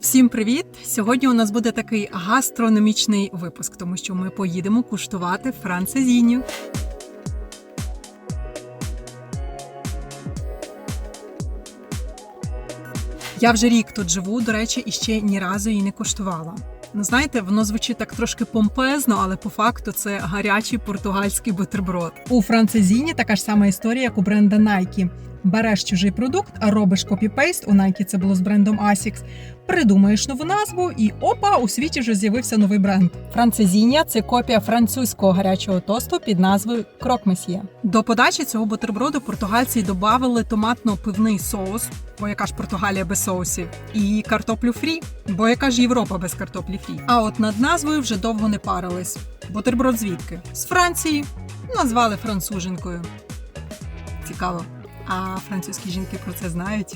Всім привіт! Сьогодні у нас буде такий гастрономічний випуск, тому що ми поїдемо куштувати францезіню. Я вже рік тут живу, до речі, і ще ні разу її не куштувала. Ну, знаєте, воно звучить так трошки помпезно, але по факту це гарячий португальський бутерброд. У францезіні така ж сама історія, як у бренда Nike. Береш чужий продукт, а робиш копі-пейст. У Nike це було з брендом Asics. Придумаєш нову назву, і опа, у світі вже з'явився новий бренд. Францезіння це копія французького гарячого тосту під назвою Крок Месьє. До подачі цього бутерброду португальці додали томатно-пивний соус, бо яка ж Португалія без соусів, і картоплю фрі, бо яка ж Європа без картоплі фрі. А от над назвою вже довго не парились. Бутерброд звідки? З Франції назвали француженкою. Цікаво. А французькі жінки про це знають.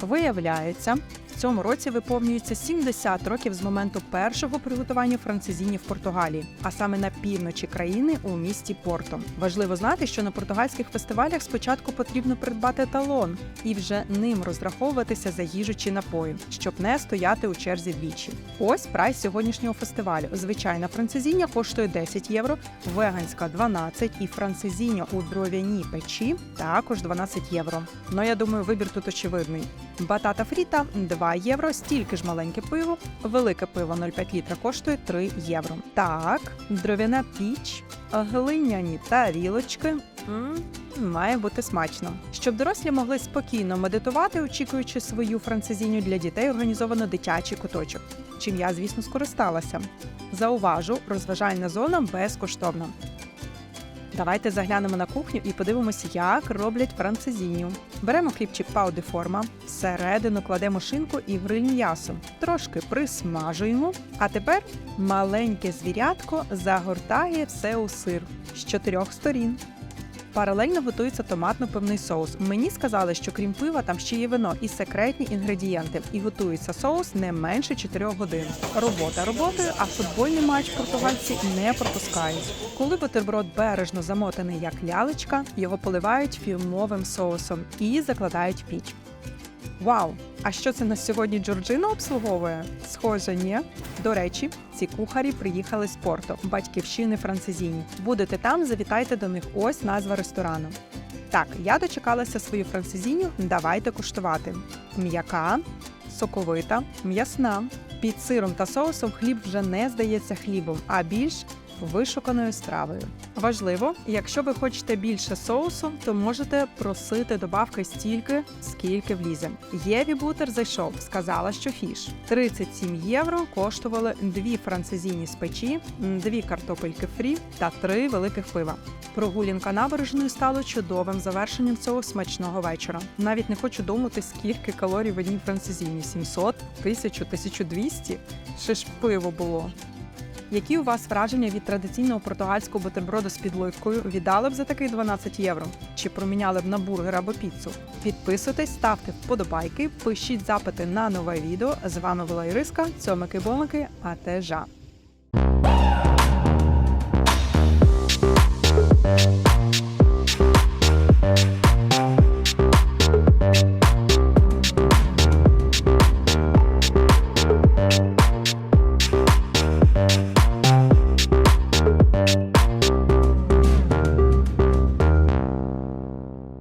Виявляється, цьому році виповнюється 70 років з моменту першого приготування францезіні в Португалії, а саме на півночі країни у місті Порто. Важливо знати, що на португальських фестивалях спочатку потрібно придбати талон і вже ним розраховуватися за їжу чи напої, щоб не стояти у черзі двічі. Ось прайс сьогоднішнього фестивалю. Звичайна францезіння коштує 10 євро, веганська 12 і францезіння у дров'яній печі також 12 євро. Ну я думаю, вибір тут очевидний. Батата фріта 2 євро, стільки ж маленьке пиво, велике пиво 0,5 літра коштує 3 євро. Так, дров'яна піч, глиняні тарілочки. Має бути смачно. Щоб дорослі могли спокійно медитувати, очікуючи свою францезіню для дітей, організовано дитячий куточок. Чим я, звісно, скористалася. Зауважу, розважальна зона безкоштовна. Давайте заглянемо на кухню і подивимося, як роблять францезіню. Беремо хлібчик пауди форма, всередину кладемо шинку і гриль м'ясо, трошки присмажуємо. А тепер маленьке звірятко загортає все у сир з чотирьох сторін. Паралельно готується томатно-пивний соус. Мені сказали, що крім пива там ще є вино і секретні інгредієнти. І готується соус не менше 4 годин. Робота роботою, а футбольний матч португальці не пропускають. Коли бутерброд бережно замотаний як лялечка, його поливають фірмовим соусом і закладають в піч. Вау! А що це на сьогодні Джорджина обслуговує? Схоже, ні. До речі, ці кухарі приїхали з Порто, батьківщини францезіні. Будете там, завітайте до них. Ось назва ресторану. Так, я дочекалася свою францезіню. Давайте куштувати. М'яка, соковита, м'ясна. Під сиром та соусом хліб вже не здається хлібом, а більш вишуканою стравою. Важливо, якщо ви хочете більше соусу, то можете просити добавки стільки, скільки влізе. Єві Бутер зайшов, сказала, що фіш 37 євро коштували дві францезіні з печі, дві картопельки фрі та три великих пива. Прогулянка набережною стало чудовим завершенням цього смачного вечора. Навіть не хочу думати, скільки калорій в одній францезіні 700, 1000, 1200. Ще ж пиво було. Які у вас враження від традиційного португальського бутерброду з підливкою? Віддали б за такий 12 євро? Чи проміняли б на бургер або піцу? Підписуйтесь, ставте вподобайки, пишіть запити на нове відео. З вами була Іриска, цьомики-бомики, а те жа.